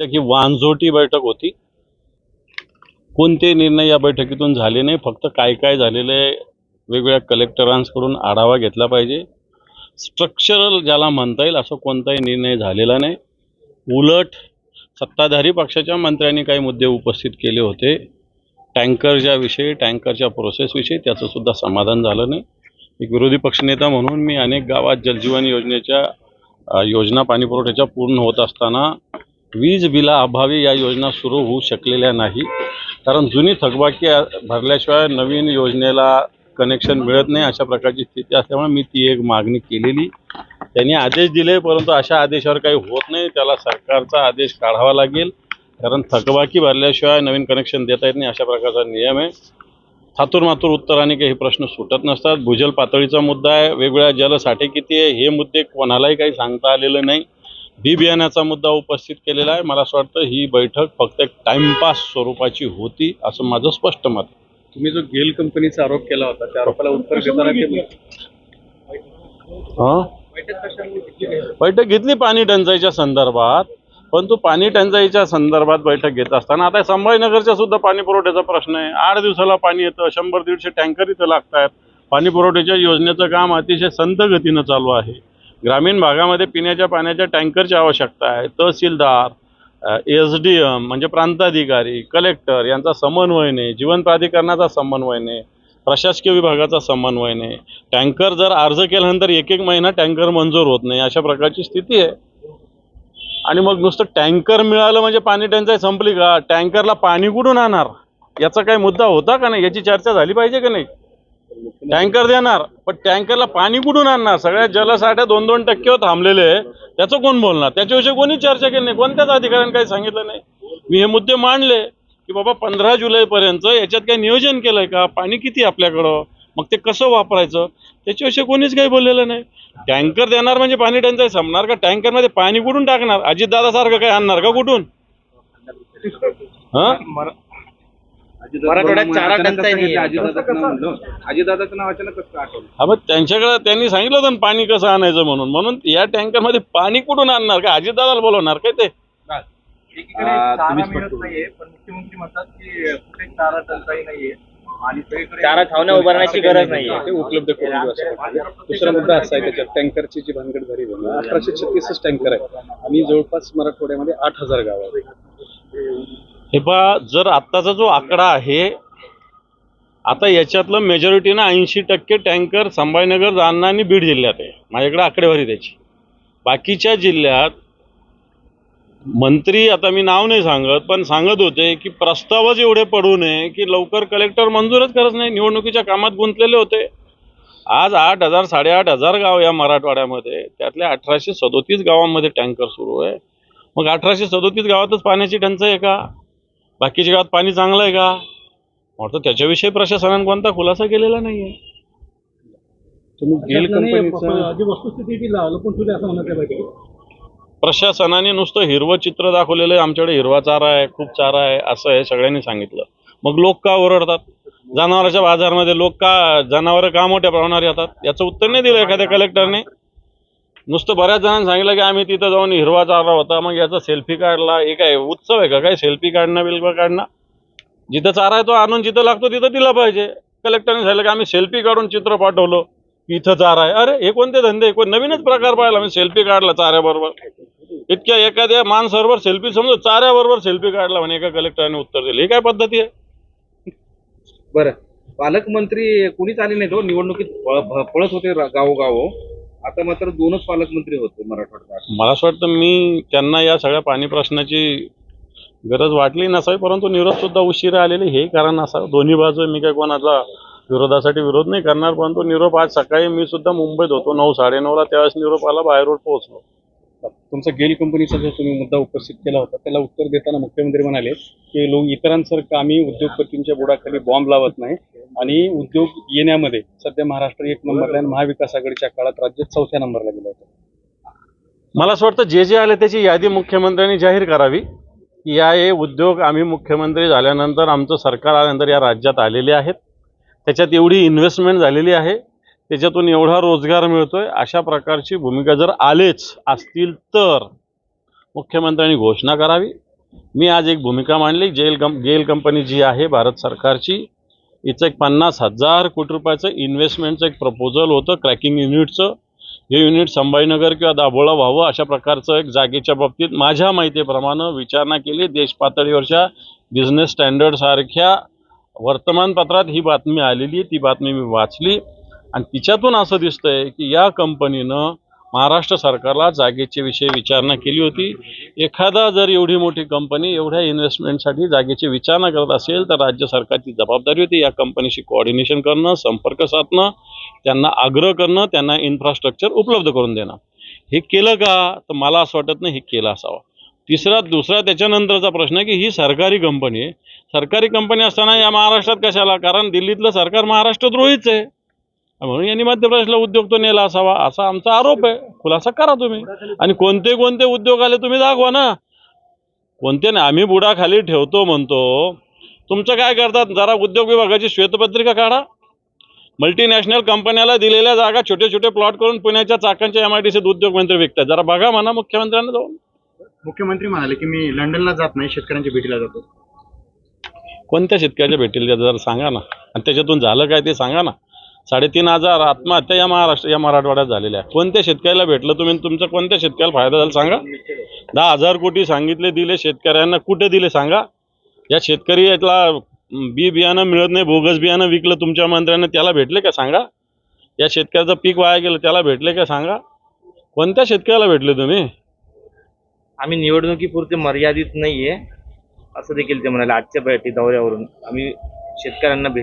की वांझोटी बैठक होती. कोणते निर्णय या बैठकीतून झाले नाही. फक्त काय काय झालेलं आहे वेगवेगळ्या कलेक्टरांकडून आढावा घेतला पाहिजे. स्ट्रक्चरल ज्याला म्हणता येईल असं कोणताही निर्णय झालेला नाही. उलट सत्ताधारी पक्षाच्या मंत्र्यांनी काही मुद्दे उपस्थित केले होते. टँकरच्या विषयी टँकरच्या प्रोसेसविषयी त्याचंसुद्धा समाधान झालं नाही. एक विरोधी पक्षनेता म्हणून मी अनेक गावात जलजीवन योजनेच्या योजना पाणीपुरवठ्याच्या पूर्ण होत असताना वीज बिला अभावी या योजना सुरू होऊ शकलेल्या नाही. कारण जुनी थकबाकी भरल्याशिवाय नवीन योजनेला कनेक्शन मिळत नाही अशा प्रकारची स्थिती असल्यामुळे मी ती एक मागणी केलेली. त्यांनी आदेश दिले परंतु अशा आदेशावर काही होत नाही. त्याला सरकारचा आदेश काढावा लागेल. कारण थकबाकी भरल्याशिवाय नवीन कनेक्शन देता येत नाही अशा प्रकारचा नियम आहे. थातूर मातूर उत्तराने काही हे प्रश्न सुटत नसतात. भूजल पातळीचा मुद्दा आहे. वेगवेगळ्या जलसाठे किती आहे हे मुद्दे कोणालाही काही सांगता आलेलं नाही. बी बियाण्याचा मुद्दा उपस्थित केलेला आहे. मला असं वाटतं ही बैठक फक्त एक टाइमपास स्वरूपाची होती असं माझं स्पष्ट मत आहे. तुम्ही जो गेल कंपनीचा आरोप केला होता त्या आरोपाला उत्तर देताना ते हं? बैठक घेतली पाणी टंचाईच्या संदर्भात परंतु पाणी टंचाईच्या संदर्भात बैठक घेत असताना आता संभाजीनगरच्या सुद्धा पाणी पुरवठ्याचा प्रश्न आहे. आठ दिवसाला पाणी येतं शंभर दीडशे टँकर इथं लागत आहेत पाणी पुरवठ्याच्या योजनेचं काम अतिशय संत गतीनं चालू आहे. ग्रामीण भागामध्ये पिण्याच्या पाण्याच्या टँकरची आवश्यकता आहे. तहसीलदार एस डी एम म्हणजे प्रांताधिकारी कलेक्टर यांचा समन्वय नाही जीवन प्राधिकरणाचा समन्वय नाही प्रशासकीय विभागाचा समन्वय नाही टँकर जर अर्ज केल्यानंतर एक एक महिना टँकर मंजूर होत नाही अशा प्रकारची स्थिती आहे. आणि मग नुसतं टँकर मिळालं म्हणजे पाणी टंचाई संपली का? टँकरला पाणी कुठून आणणार? याचा काही मुद्दा होता का नाही? याची चर्चा झाली पाहिजे का नाही? टँकर देणार पण टँकरला पाणी कुठून आणणार? सगळ्या जलसाठ्या दोन दोन टक्केवर थांबलेले आहे. त्याचं कोण बोलणार? त्याच्याविषयी कोणी चर्चा केली नाही. कोणत्याच अधिकाऱ्यांनी काही सांगितलं नाही. मी हे मुद्दे मांडले की बाबा पंधरा जुलैपर्यंत याच्यात काही नियोजन केलंय का? पाणी किती आपल्याकडं? मग ते कसं वापरायचं? त्याच्याविषयी कोणीच काही बोललेलं नाही. टँकर देणार म्हणजे पाणी टंचाई संपणार का? टँकरमध्ये पाणी कुठून टाकणार? अजितदादासारखं काय आणणार का कुठून? हा? मराठवाड्यात चारा टंचाई नाहीये. अजितदादाचं नाव अचानक कसं काय आठवलं? हा मग त्यांच्याकडे त्यांनी सांगितलं होतं ना पाणी कसं आणायचं म्हणून. म्हणून या टँकरमध्ये पाणी कुठून आणणार का? अजितदादाला बोलवणार काय ते एकीकडे आ, चारा तुम्ही मिळत स्पष्ट- नाहीये पण मुख्यमंत्री म्हणतात की कुठे चारा टंचाई नाहीये आणि सगळीकडे चारा छावण्या उभारण्याची गरज नाहीये. ते उपलब्ध करून देऊ असं वाटतं. दुसरा मुद्दा असा आहे त्याच्यात टँकरची जी भानगड झाली आहे, अठराशे छत्तीसच टँकर आहे. आणि जवळपास मराठवाड्यामध्ये आठ हजार गाव आहेत. हे पहा जर आत्ताचा जो आकडा आहे आता याच्यातलं मेजॉरिटीनं ऐंशी टक्के टँकर संभाजीनगर जालना आणि बीड जिल्ह्यात आहे. माझ्याकडे आकडेवारी त्याची बाकीच्या जिल्ह्यात मंत्री आता मी नाव नाही सांगत पण सांगत होते की प्रस्तावच एवढे पडू नये की लवकर कलेक्टर मंजूरच करत नाही. निवडणुकीच्या कामात गुंतलेले होते. आज आठ हजार साडेआठ हजार गाव या मराठवाड्यामध्ये त्यातल्या अठराशे सदोतीस गावांमध्ये टँकर सुरू आहे. मग अठराशे सदोतीस गावातच पाण्याची टंचाई आहे का? बाकीच्या गावात पाणी चांगलं आहे का? वाटतं त्याच्याविषयी प्रशासनाने कोणता खुलासा केलेला नाही आहे तुम्ही गेल कंपनीचं जी वस्तुस्थिती ती लपून ठेवली असं म्हणत आहे बैठकीत प्रशासनाने नुसतं हिरवं चित्र दाखवलेलं आहे आमच्याकडे हिरवा चारा आहे खूप चारा आहे असं आहे सगळ्यांनी सांगितलं. मग लोक का ओरडतात? जनावरांच्या बाजारमध्ये लोक का जनावरं का मोठ्या प्रमाणावर येतात? याचं उत्तर नाही दिलं एखाद्या कलेक्टरने नुसतं बऱ्याच जणांनी सांगितलं की आम्ही तिथं जाऊन हिरवा चारा होता मग याचा सेल्फी काढला. हे काय उत्सव आहे का? काय सेल्फी काढणं बिल्फी काढणं? जिथं चारा आहे तो आणून जिथं लागतो तिथं दिला पाहिजे. कलेक्टरने सांगितलं की आम्ही सेल्फी काढून चित्र पाठवलं. की इथं चारा आहे. अरे हे कोणते धंदे? कोण नवीनच प्रकार पाहिला मी सेल्फी काढला चाऱ्याबरोबर. इतक्या एखाद्या माणसाबरोबर सेल्फी समजा चाऱ्याबरोबर सेल्फी काढला म्हणे एका कलेक्टरने उत्तर दिलं. ही काय पद्धती आहे? बरं. पालकमंत्री कुणीच आले नाही तो निवडणुकीत प- प- पळत होते रा- गावोगाव. आता मात्र दोनच पालकमंत्री होते मराठवाड्यात. मला असं वाटतं मी त्यांना या सगळ्या पाणी प्रश्नाची गरज वाटली नसावी परंतु निरोप सुद्धा उशिरा आलेले हे कारण असावं दोन्ही बाजू मी काय कोणाचा विरोधासाठी विरोध नाही करणार परंतु निरोप आज सकाळी मी सुद्धा मुंबईत होतो नऊ साडेनऊला त्यावेळेस निरोप आला बाहेर रोड पोहोचलो. तुमचा गेल कंपनीचा जो तुम्ही मुद्दा उपस्थित केला होता त्याला उत्तर देताना मुख्यमंत्री म्हणाले की लोक इतरांसारखं आम्ही उद्योगपतींच्या बुडाखाली बॉम्ब लावत नाही आणि उद्योग येण्यामध्ये सध्या महाराष्ट्र एक नंबरला आणि महाविकास आघाडीच्या काळात राज्य चौथ्या नंबरला गेलं होतं. मला असं वाटतं जे जे आले त्याची यादी मुख्यमंत्र्यांनी जाहीर करावी. की या हे उद्योग आम्ही मुख्यमंत्री झाल्यानंतर आमचं सरकार आल्यानंतर या राज्यात आलेले आहेत. त्याच्यात एवढी इन्व्हेस्टमेंट झालेली आहे. त्याच्यातून एवढा रोजगार मिळतोय अशा प्रकारची भूमिका जर आलेच असतील तर मुख्यमंत्र्यांनी घोषणा करावी. मी आज एक भूमिका मांडली जेल कं गेल कंपनी जी आहे भारत सरकारची हिचं एक पन्नास हजार कोटी रुपयाचं इन्व्हेस्टमेंटचं एक प्रपोजल होतं क्रॅकिंग युनिटचं हे युनिट संभाजीनगर किंवा दाभोळा व्हावं अशा प्रकारचं एक जागेच्या बाबतीत माझ्या माहितीप्रमाणे विचारणा केली. देश पातळीवरच्या बिझनेस स्टँडर्डसारख्या वर्तमानपत्रात ही बातमी आलेली आहे ती बातमी मी वाचली. आणि तिच्यातून असं दिसतंय की या कंपनीनं महाराष्ट्र सरकारला जागेच्या विषयी विचारणा केली होती. एखादा जर एवढी मोठी कंपनी एवढ्या इन्व्हेस्टमेंटसाठी जागेची विचारणा करत असेल तर राज्य सरकारची जबाबदारी होती या कंपनीशी कोऑर्डिनेशन करणं संपर्क साधणं त्यांना आग्रह करणं त्यांना इन्फ्रास्ट्रक्चर उपलब्ध करून देणं. हे केलं का? तर मला असं वाटत नाही हे केलं असावं. तिसरा दुसरा त्याच्यानंतरचा प्रश्न आहे की ही सरकारी कंपनी आहे. सरकारी कंपनी असताना या महाराष्ट्रात कशाला? कारण दिल्लीतलं सरकार महाराष्ट्रद्रोहीच आहे. म्हणून यांनी मध्य प्रदेशला उद्योग तो नेला असावा असा आमचा आरोप आहे. खुलासा करा तुम्ही. आणि कोणते कोणते उद्योग आले तुम्ही दाखवा ना. कोणते नाही आम्ही बुडाखाली ठेवतो म्हणतो. तुमचं काय करतात? जरा उद्योग विभागाची श्वेतपत्रिका काढा. मल्टीनॅशनल कंपन्याला दिलेल्या जागा छोटे छोटे प्लॉट करून पुण्याच्या चाकांच्या एम आय डी उद्योग मंत्री विकतात. जरा बघा म्हणा मुख्यमंत्र्यांना जाऊन. मुख्यमंत्री म्हणाले की मी लंडनला जात नाही शेतकऱ्यांच्या भेटीला जातो. कोणत्या शेतकऱ्याच्या भेटीला जातं? जरा सांगा ना. आणि त्याच्यातून झालं काय ते सांगा ना. साडेतीन हजार आत्महत्या या महाराष्ट्र या मराठवाड्यात झालेल्या आहे कोणत्या शेतकऱ्याला भेटलं तुम्ही? तुमचा कोणत्या शेतकऱ्याला फायदा झाला सांगा. दहा हजार कोटी सांगितले दिले शेतकऱ्यांना. कुठे दिले सांगा. या शेतकरी यातला बी बियाणं मिळत नाही बोगस बियाणं विकलं तुमच्या मंत्र्यांना त्याला भेटले का सांगा. या शेतकऱ्याचं पीक वाया गेलं त्याला भेटले का सांगा. कोणत्या शेतकऱ्याला भेटले तुम्ही? आम्ही निवडणुकीपुरते मर्यादित नाहीये. असं देखील ते म्हणाले आजच्या बैठी दौऱ्यावरून. आम्ही शेतकऱ्यांना भेट